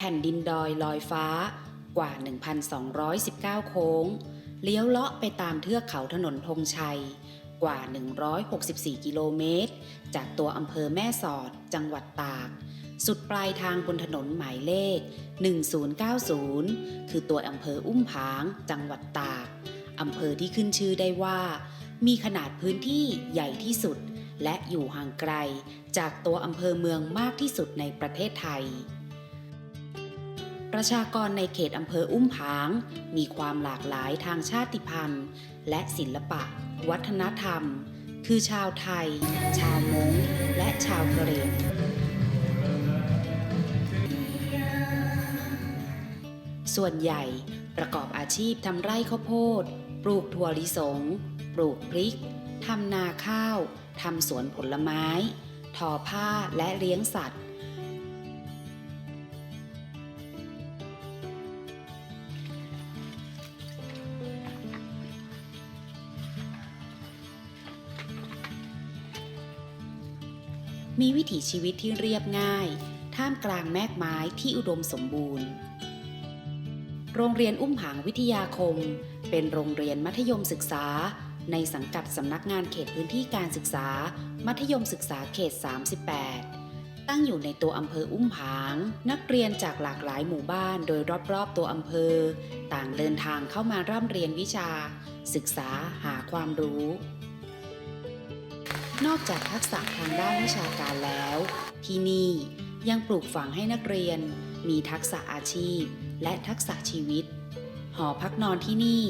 แผ่นดินดอยลอยฟ้ากว่า 1,219 โค้ง เลี้ยวเลาะไปตามเทือกเขาถนนธงชัย กว่า 164 กิโลเมตร จากตัวอำเภอแม่สอด จังหวัดตาก สุดปลายทางบนถนนหมายเลข 1090 คือตัวอำเภออุ้มผาง จังหวัดตาก อำเภอที่ขึ้นชื่อได้ว่า มีขนาดพื้นที่ใหญ่ที่สุด และอยู่ห่างไกล จากตัวอำเภอเมืองมากที่สุดในประเทศไทย ประชากรในเขตอำเภออุ้มผาง มีความหลากหลายทางชาติพันธุ์ และศิลปะ วัฒนธรรม คือชาวไทย ชาวมง้งและชาวกะเหรี่ยงส่วนใหญ่ประกอบอาชีพทำไร่ข้าวโพด ปลูกถั่วลิสง ปลูกพริก ทำนาข้าว ทำสวนผลไม้ ทอผ้าและเลี้ยงสัตว์ มีวิถีชีวิตที่เรียบง่าย ท่ามกลางแมกไม้ที่อุดมสมบูรณ์ โรงเรียนอุ้มผางวิทยาคม เป็นโรงเรียนมัธยมศึกษา ในสังกัดสำนักงานเขตพื้นที่การศึกษา มัธยมศึกษาเขต 38 ตั้งอยู่ในตัวอำเภออุ้มผาง นักเรียนจากหลากหลายหมู่บ้านโดยรอบๆ ตัวอำเภอ ต่างเดินทางเข้ามาร่ำเรียนวิชา ศึกษาหาความรู้ นอกจากทักษะทางด้านวิชาการแล้ว ที่นี่ยังปลูกฝังให้นักเรียน มีทักษะอาชีพ และทักษะชีวิต หอพักนอนที่นี่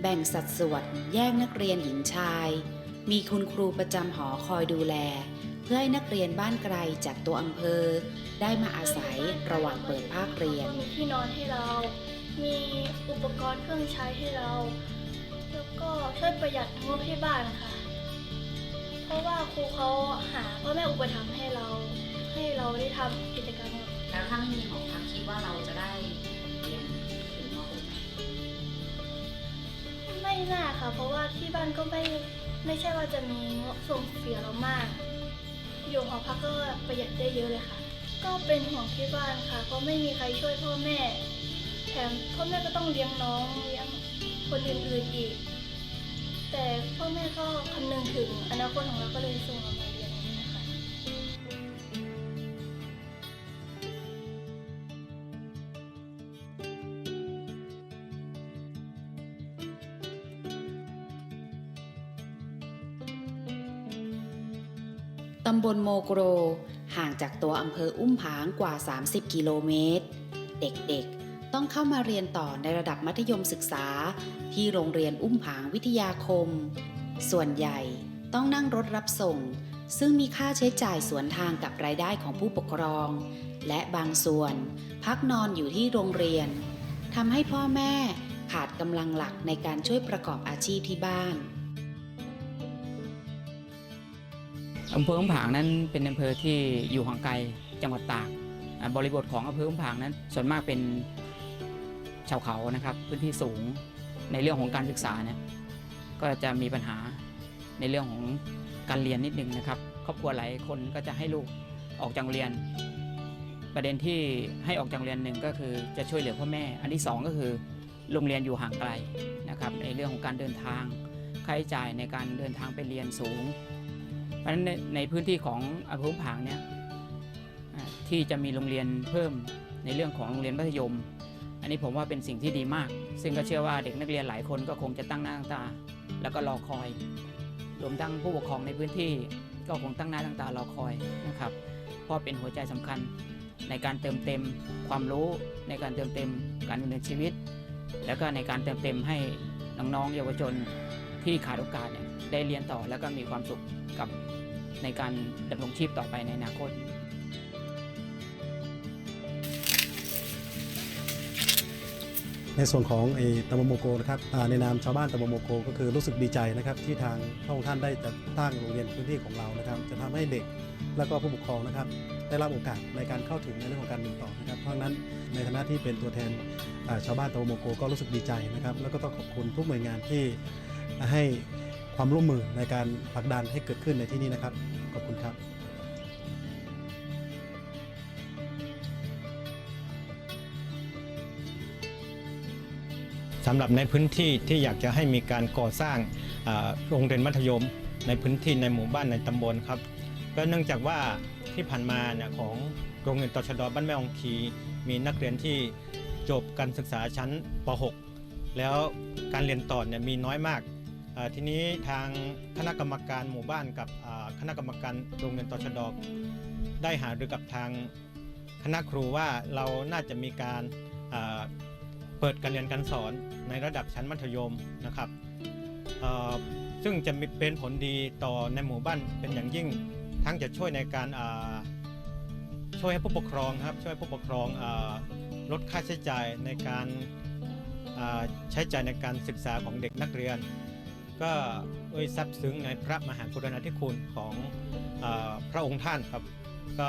แบ่งสัดส่วนแยกนักเรียนหญิงชาย มีคุณครูประจำหอคอยดูแล เพื่อให้นักเรียนบ้านไกลจากตัวอำเภอ ได้มาอาศัยระหว่างเปิดภาคเรียน มีที่นอนให้เรา มีอุปกรณ์เครื่องใช้ให้เรา แล้วก็ช่วยประหยัดงบที่บ้านค่ะ เพราะว่าครูเขาหาพ่อแม่อุปถัมภ์ให้เรา ให้เราได้ทำกิจกรรมแล้วถ้าไม่มีหอพักคิดว่าเราจะได้เรียนถึงม .6 ไมไม่น่าค่ะ เพราะว่าที่บ้านก็ไม่ไม่ใช่ว่าจะมีงบส่งเสียเรามาก อยู่หอพักก็ประหยัดได้เยอะเลยค่ะ ก็เป็นห่วงที่บ้านค่ะ เพราะไม่มีใครช่วยพ่อแม่ แถมพ่อแม่ก็ต้องเลี้ยงน้องเลี้ยงคนอื่นๆอีก แต่พ่อแม่ก็คำนึงถึงอนาคตของเราก็เลยส่งเรามาเรียนอย่นี้ค่ะตำบลโมโกรห่างจากตัวอำเภออุ้มผางกว่า 30 กิโลเมตร เด็กๆ ต้องเข้ามาเรียนต่อในระดับมัธยมศึกษา ที่โรงเรียนอุ้มผางวิทยาคม ส่วนใหญ่ต้องนั่งรถรับส่ง ซึ่งมีค่าใช้จ่ายสวนทางกับรายได้ของผู้ปกครอง และบางส่วนพักนอนอยู่ที่โรงเรียนทำให้พ่อแม่ขาดกำลังหลักในการช่วยประกอบอาชีพที่บ้านอำเภออุ้มผางนั้นเป็นอำเภอที่อยู่ห่างไกลจังหวัดตาก บริบทของอำเภออุ้มผางนั้นส่วนมากเป็น ชาวเขานะครับ พื้นที่สูงในเรื่องของการศึกษาเนี่ยก็จะมีปัญหาในเรื่องของการเรียนนิดนึงนะครับ ครอบครัวหลายคนก็จะให้ลูกออกจากโรงเรียน ประเด็นที่ให้ออกจากโรงเรียนหนึ่งก็คือจะช่วยเหลือพ่อแม่ อันที่สองก็คือโรงเรียนอยู่ห่างไกลนะครับในเรื่องของการเดินทางค่าใช้จ่ายในการเดินทางไปเรียนสูง เพราะฉะนั้นในพื้นที่ของอำเภอผางเนี่ยที่จะมีโรงเรียนเพิ่มในเรื่องของโรงเรียนมัธยม อันนี้ผมว่าเป็นสิ่งที่ดีมาก ซึ่งก็เชื่อว่าเด็กนักเรียนหลายคนก็คงจะตั้งหน้าตั้งตา แล้วก็รอคอย รวมทั้งผู้ปกครองในพื้นที่ก็คงตั้งหน้าตั้งตารอคอยนะครับเพราะเป็นหัวใจสำคัญในการเติมเต็มความรู้ในการเติมเต็มการดำเนินชีวิต แล้วก็ในการเติมเต็มให้น้องๆเยาวชนที่ขาดโอกาสเนี่ยได้เรียนต่อแล้วก็มีความสุขกับในการดำรงชีพต่อไปในอนาคต ในส่วนของไอ้ตำบโมโกนะครับในนามชาวบ้านตำบโมโกก็คือรู้สึกดีใจนะครับที่ทางพระองค์ท่านได้จัดตั้งโรงเรียนพื้นที่ของเรานะครับ จะทำให้เด็กและก็ผู้ปกครองนะครับ ได้รับโอกาสในการเข้าถึงในเรื่องของการเรียนต่อนะครับ เพราะนั้นในฐานะที่เป็นตัวแทนชาวบ้านตำบโมโกก็รู้สึกดีใจนะครับ แล้วก็ต้องขอบคุณทุกหน่วยงานที่ให้ความร่วมมือในการผลักดันให้เกิดขึ้นในที่นี่นะครับ ขอบคุณครับ สำหรับในพื้นที่ที่อยากจะให้มีการก่อสร้างโรงเรียนมัธยม ในพื้นที่ในหมู่บ้านในตำบลครับก็เนื่องจากว่าที่ผ่านมาเนี่ยของโรงเรียนตชดบ้านแม่องคีมีนักเรียนที่จบการศึกษาชั้นป .6 แล้วการเรียนต่อเนี่ยมีน้อยมาก ทีนี้ทางคณะกรรมการหมู่บ้านกับคณะกรรมการโรงเรียนตชดได้หารือกับทางคณะครูว่าเราน่าจะมีการ เปิดการเรียนการสอนในระดับชั้นมัธยมนะครับซึ่งจะมีเป็นผลดีต่อในหมู่บ้านเป็นอย่างยิ่ง ทั้งจะช่วยในการช่วยให้ผู้ปกครองครับช่วยให้ผู้ปกครองอลดค่าใช้จ่ายในการใช้จ่ายในการศึกษาของเด็กนักเรียน ก็เอ้ยซับซึ้งในพระมหากรุณาธิคุณของอพระองค์ท่านครับก็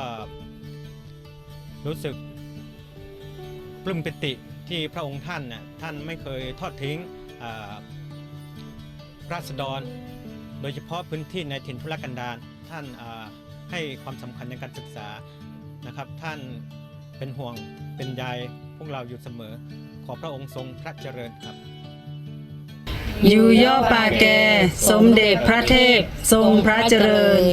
รู้สึกปลื้มปิติ ที่พระองค์ท่านน่ะท่านไม่เคยทอดทิ้งราษฎร โดยเฉพาะพื้นที่ในถิ่นทุรกันดารท่านให้ความสำคัญในการศึกษานะครับ ท่านเป็นห่วงเป็นใยพวกเราอยู่เสมอ ขอพระองค์ทรงพระเจริญครับอยู่ย่อปาแก สมเด็จพระเทพ ทรงพระเจริญ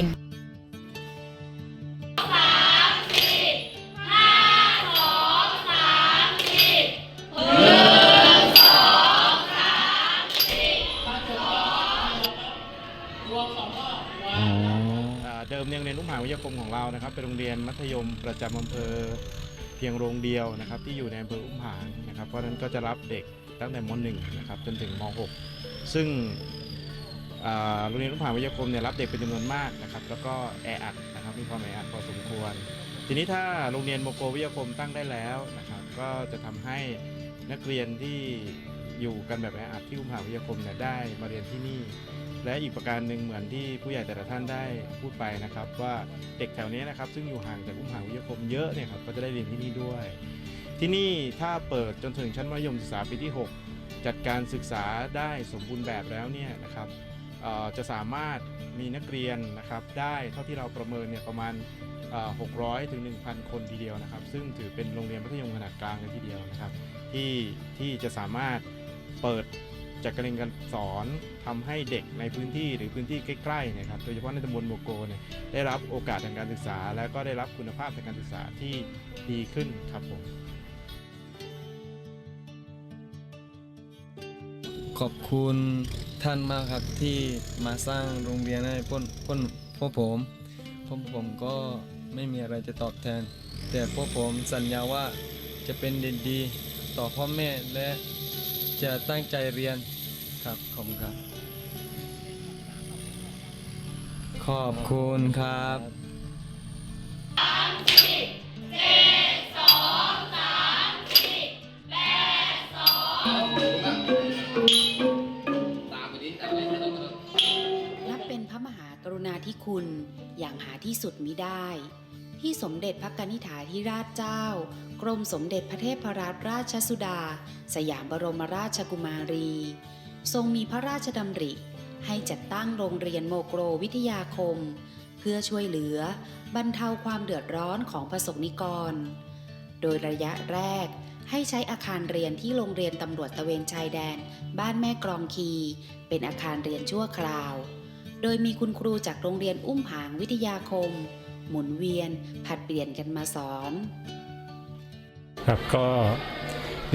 อ่าเดิมเนี่ยโรงเรียนลุ่มหางวิทยาคมของเรานะครับเป็นโรงเรียนมัธยมประจำอำเภอเพียงโรงเดียวนะครับที่อยู่ในอำเภออุ้มผางนะครับเพราะฉะนั้นก็จะรับเด็กตั้งแต่ม .1 นะครับจนถึงม .6 ซึ่งอ่าโรงเรียนลุ่มหางวิทยาคมเนี่ยรับเด็กเป็นจำนวนมากนะครับแล้วก็แออัดนะครับมีความแออัดพอสมควร ทีนี้ถ้าโรงเรียนโมโกวิทยาคมตั้งได้แล้วนะครับก็จะทำให้นักเรียนที่อยู่กันแบบแออัดที่อุ้มผางวิทยาคมเนี่ยได้มาเรียนที่นี่ และอีกประการหนึ่งเหมือนที่ผู้ใหญ่แต่ละท่านได้พูดไปนะครับ ว่าเด็กแถวนี้นะครับซึ่งอยู่ห่างจากอุ้มผางวิทยาคมเยอะเนี่ยครับก็จะได้เรียนที่นี่ด้วย ที่นี่ถ้าเปิดจนถึงชั้นมัธยมศึกษาปีที่ 6 จัดการศึกษาได้สมบูรณ์แบบแล้วเนี่ยนะครับจะสามารถมีนักเรียนนะครับได้เท่าที่เราประเมินเนี่ยประมาณ 600ถึง1,000 คนทีเดียวนะครับ ซึ่งถือเป็นโรงเรียนมัธยมขนาดกลางเลยทีเดียวนะครับที่ที่จะสามารถเปิด จัดการเรียนการสอนทำให้เด็กในพื้นที่หรือพื้นที่ใกล้ๆเนี่ยครับโดยเฉพาะในตำบลโมโกเนี่ยได้รับโอกาสทางการศึกษา และก็ได้รับคุณภาพทางการศึกษาที่ดีขึ้นครับผมขอบคุณท่านมากครับที่มาสร้างโรงเรียนให้พวกพวกพวกผมพวกผมก็ไม่มีอะไรจะตอบแทน แต่พวกผมสัญญาว่าจะเป็นเด็กดีต่อพ่อแม่และ จะตั้งใจเรียนครับขอบคุณครับ ขอบคุณครับนับเป็นพระมหากรุณาธิคุณอย่างหาที่สุดมิได้ ที่สมเด็จพระกนิษฐาธิราชเจ้า กรมสมเด็จพระเทพรัตนราชสุดา สยามบรมราชกุมารี ทรงมีพระราชดำริ ให้จัดตั้งโรงเรียนโมโกรวิทยาคม เพื่อช่วยเหลือบรรเทาความเดือดร้อนของประสบนิกร โดยระยะแรกให้ใช้อาคารเรียนที่โรงเรียนตำรวจตะเวนชายแดน บ้านแม่กรองคี เป็นอาคารเรียนชั่วคราว โดยมีคุณครูจากโรงเรียนอุ้มผางวิทยาคม หมุนเวียนผัดเปลี่ยนกันมาสอนครับก็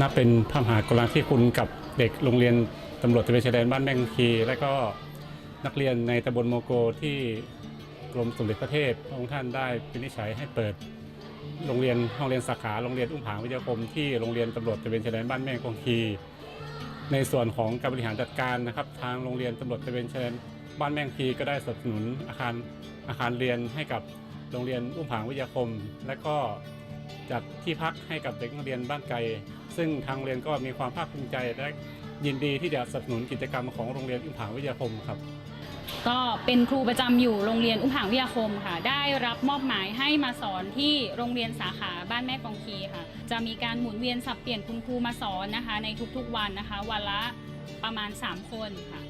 นับเป็นพระมหากรุณาธิคุณกับเด็กโรงเรียนตำรวจตระเวนชายแดนบ้านแม่งคี และก็นักเรียนในตำบลโมโกที่กรมสมเด็จพระเทพพระองค์ท่านได้วินิจฉัยให้เปิดโรงเรียนห้องเรียนสาขาโรงเรียนอุ้มผางวิทยาคมที่โรงเรียนตำรวจตระเวนชายแดนบ้านแม่กองคี ในส่วนของการบริหารจัดการนะครับ ทางโรงเรียนตำรวจตระเวนชายแดนบ้านแม่งคีก็ได้สนับสนุนอาคารอาคารเรียนให้กับ โรงเรียนอุ้มผางวิทยาคม และก็จัดที่พักให้กับเด็กนักเรียนบ้านไกล ซึ่งทางเรียนก็มีความภาคภูมิใจและยินดีที่จะสนับสนุนกิจกรรมของโรงเรียนอุ้มผางวิทยาคมครับ ก็เป็นครูประจำอยู่โรงเรียนอุ้มผางวิทยาคมค่ะ ได้รับมอบหมายให้มาสอนที่โรงเรียนสาขาบ้านแม่กองคีค่ะ จะมีการหมุนเวียนสับเปลี่ยนคุณครูมาสอนนะคะ ในทุกๆวันนะคะ วันละประมาณ 3 คนค่ะ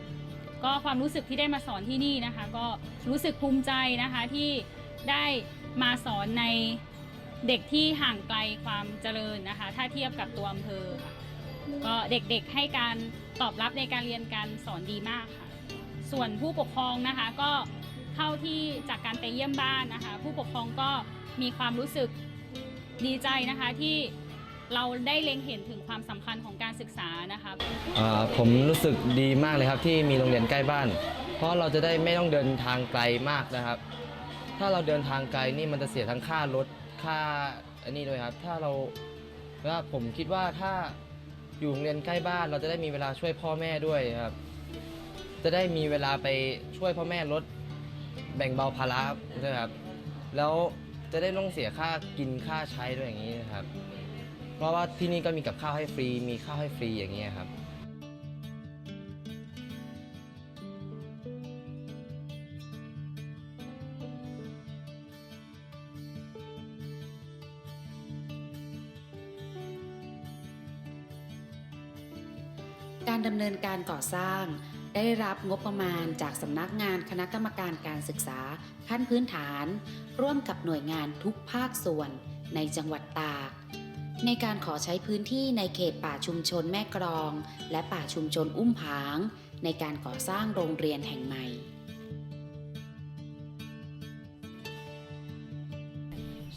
ก็ความรู้สึกที่ได้มาสอนที่นี่นะคะ ก็รู้สึกภูมิใจนะคะที่ ได้มาสอนในเด็กที่ห่างไกลความเจริญนะคะ ถ้าเทียบกับตัวอำเภอค่ะก็เด็กๆให้การตอบรับในการเรียนการสอนดีมากค่ะ ส่วนผู้ปกครองนะคะก็เท่าที่จากการไปเยี่ยมบ้านนะคะ ผู้ปกครองก็มีความรู้สึกดีใจนะคะที่เราได้เล็งเห็นถึงความสำคัญของการศึกษานะคะอ่าผมรู้สึกดีมากเลยครับที่มีโรงเรียนใกล้บ้าน เพราะเราจะได้ไม่ต้องเดินทางไกลมากนะครับ ถ้าเราเดินทางไกลนี่มันจะเสียทั้งค่ารถค่าอันนี้ด้วยครับถ้าเราว่าผมคิดว่าถ้าอยู่โรงเรียนใกล้บ้าน เราจะได้มีเวลาช่วยพ่อแม่ด้วยครับ จะได้มีเวลาไปช่วยพ่อแม่ลดแบ่งเบาภาระด้วยครับ แล้วจะได้ไม่ต้องเสียค่ากินค่าใช้ด้วยอย่างนี้นะครับ เพราะว่าที่นี่ก็มีกับข้าวให้ฟรี มีข้าวให้ฟรีอย่างนี้ครับ นินการก่อสร้าง ได้รับงบประมาณจากสำนักงานคณะกรรมการการศึกษาขั้นพื้นฐาน ร่วมกับหน่วยงานทุกภาคส่วนในจังหวัดตาก ในการขอใช้พื้นที่ในเขตป่าชุมชนแม่กรอง และป่าชุมชนอุ้มผาง ในการก่อสร้างโรงเรียนแห่งใหม่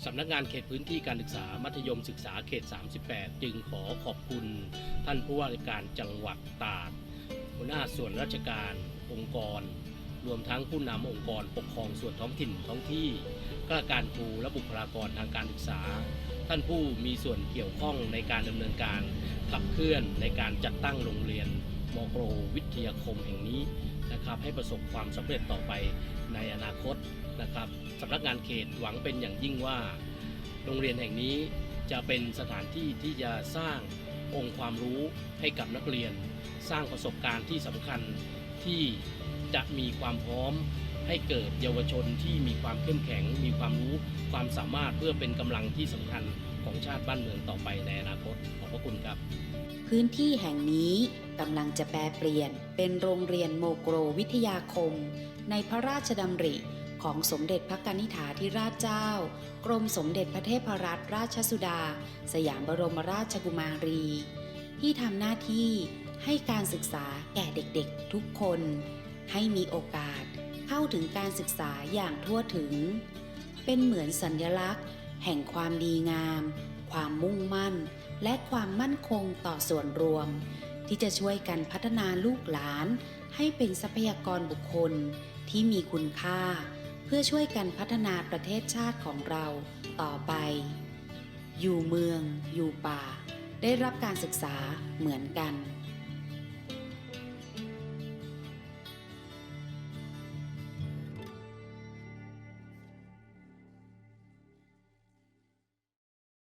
สำนักงานเขตพื้นที่การศึกษามัธยมศึกษาเขต 38 จึงขอขอบคุณท่านผู้ว่าราชการจังหวัดตากหัวหน้าส่วนราชการองค์กร รวมทั้งผู้นำองค์กรปกครองส่วนท้องถิ่นท้องที่ข้าราชการครูและบุคลากรทางการศึกษา ท่านผู้มีส่วนเกี่ยวข้องในการดำเนินการขับเคลื่อนในการจัดตั้งโรงเรียนมโกรวิทยาคมแห่งนี้นะครับให้ประสบความสำเร็จต่อไปในอนาคต นะครับสำนักงานเขตหวังเป็นอย่างยิ่งว่า โรงเรียนแห่งนี้จะเป็นสถานที่ที่จะสร้างองค์ความรู้ให้กับนักเรียน สร้างประสบการณ์ที่สำคัญที่จะมีความพร้อมให้เกิดเยาวชนที่มีความเข้มแข็ง มีความรู้ความสามารถเพื่อเป็นกำลังที่สำคัญของชาติบ้านเมืองต่อไปในอนาคตขอบพระคุณครับ พื้นที่แห่งนี้กำลังจะแปลเปลี่ยนเป็นโรงเรียนโมโกรวิทยาคม ในพระราชดำริ ของสมเด็จพระกนิษฐาธิราชเจ้า กรมสมเด็จพระเทพรัตนราชสุดา สยามบรมราชกุมารี ที่ทำหน้าที่ให้การศึกษาแก่เด็กๆทุกคน ให้มีโอกาสเข้าถึงการศึกษาอย่างทั่วถึง เป็นเหมือนสัญลักษณ์ แห่งความดีงาม ความมุ่งมั่น และความมั่นคงต่อส่วนรวม ที่จะช่วยกันพัฒนาลูกหลาน ให้เป็นทรัพยากรบุคคลที่มีคุณค่า เพื่อช่วยกันพัฒนาประเทศชาติของเราต่อไป อยู่เมือง อยู่ป่า ได้รับการศึกษาเหมือนกัน